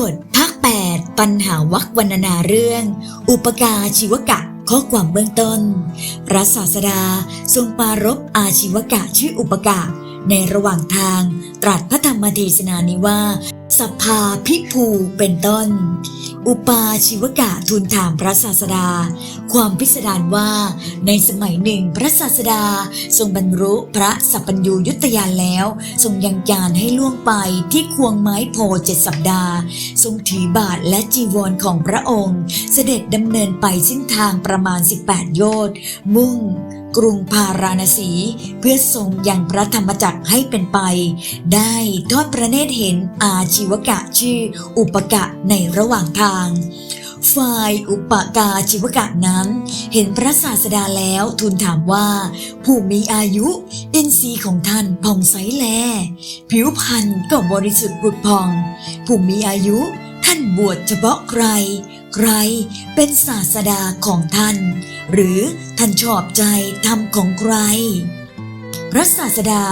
บทภาค 8 ปัญหาวักวรรณนาเรื่อง อุปการชีวกะ ข้อความเบื้องต้นพระศาสดาทรงปรารบอาชีวกะชื่ออุปกาในระหว่างทางตรัสพระธรรมเทศนานี้ว่า สัพพาพิภูเป็นต้น อุปาชีวกะทูลถามพระศาสดา ความพิสดารว่าในสมัยหนึ่งพระศาสดาทรงบรรลุพระสัพพัญญูยุตยานแล้ว ทรงยังยานให้ล่วงไปที่ควงไม้โพเจ็ดสัปดาห์ ทรงถือบาทและจีวรของพระองค์ เสด็จดำเนินไปเส้นทางประมาณ 18 โยชน์มุ่ง กรุงพาราณสี เพื่อทรงยังพระธรรมจักรให้เป็นไป ได้ทอดพระเนตรเห็นอาชีวกะชื่ออุปกะในระหว่างทางฝ่ายอุปกาชีวกะนั้น เห็นพระศาสดาแล้วทูลถามว่า ผู้มีอายุอินทรีย์ของท่านผ่องใสแล ผิวพรรณก็บริสุทธิ์ผุดผ่อง ผู้มีอายุท่านบวชเฉพาะใคร ใครเป็นศาสดาของท่าน หรือท่านชอบใจธรรมของใคร พระศาสดา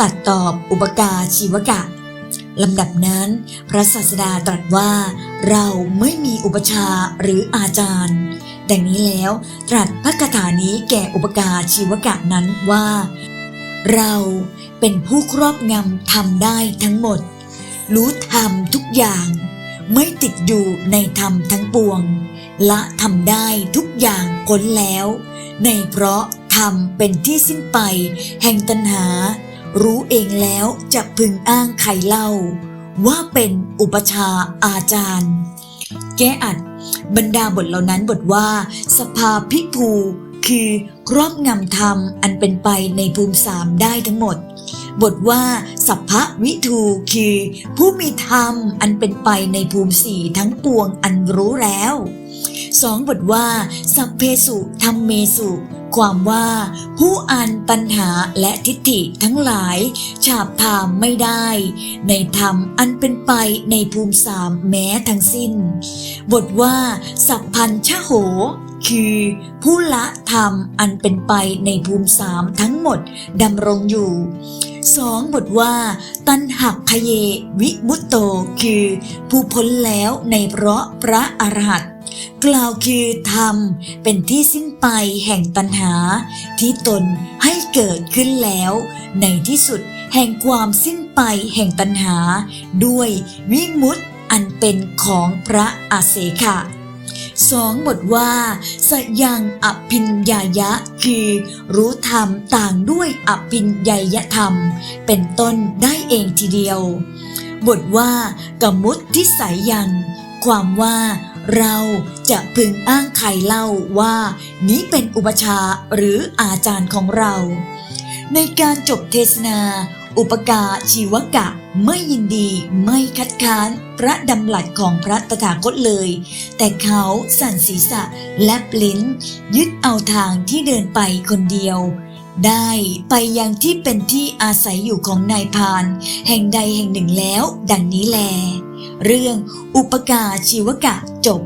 ตัดตอบอุปกาชีวกะลำดับนั้น พระศาสดาตรัสว่า เราไม่มีอุปชาหรืออาจารย์ ดังนี้แล้วตรัสพระคาถานี้แก่อุปกาชีวกะนั้นว่า เราเป็นผู้ครอบงำทำได้ทั้งหมด รู้ธรรมทุกอย่าง ไม่ติดอยู่ในธรรมทั้งปวง ละทำได้ทุกอย่างพ้นแล้ว ในเพราะธรรมเป็นที่สิ้นไป แห่งตัณหา รู้เองแล้วจะพึงอ้างใครเล่า ว่าเป็นอุปชาอาจารย์ แก้อัดบรรดาบทเหล่านั้นบทว่า สภาพิภูคือ ครอบงำธรรมอันเป็นไปในภูมิสามได้ทั้งหมด บทว่า สัพพวิทูคือ ผู้มีธรรมอันเป็นไปในภูมิสี่ทั้งปวงอันรู้แล้วสองบทว่า สัพเพสุธรรมเมสุ ความว่า ผู้อันตัณหาและทิฏฐิทั้งหลาย ฉาบทามไม่ได้ ในธรรมอันเป็นไปในภูมิสามแม้ทั้งสิ้น บทว่า สัพพัญชโห คือ ผู้ละธรรมอันเป็นไปในภูมิสามทั้งหมดดำรงอยู่สองบทว่า ตันหักพเยวิมุตโตคือ ผู้พ้นแล้วในเพราะพระอรหันต์กล่าวคือธรรมเป็นที่สิ้นไปแห่งตัณหา ที่ตนให้เกิดขึ้นแล้ว ในที่สุดแห่งความสิ้นไปแห่งตัณหา ด้วยวิมุตติอันเป็นของพระอาเสขะ สองบทว่าสยังอภินญายะ คือรู้ธรรมต่างด้วยอภินญายธรรม เป็นต้นได้เองทีเดียว บทว่ากมุตทิสัยยันความว่าเราจะพึงอ้างใครเล่าว่า นี้เป็นอุปชาหรืออาจารย์ของเรา ในการจบเทศนา อุปกาชีวกะไม่ยินดีไม่คัดค้านพระดำหลัดของพระตถาคตเลย แต่เขาสั่นศีรษะและปลิ้น ยึดเอาทางที่เดินไปคนเดียว ได้ไปยังที่เป็นที่อาศัยอยู่ของนายพาน แห่งใดแห่งหนึ่งแล้ว ดังนี้แล เรื่องอุปกาชีวกะจบ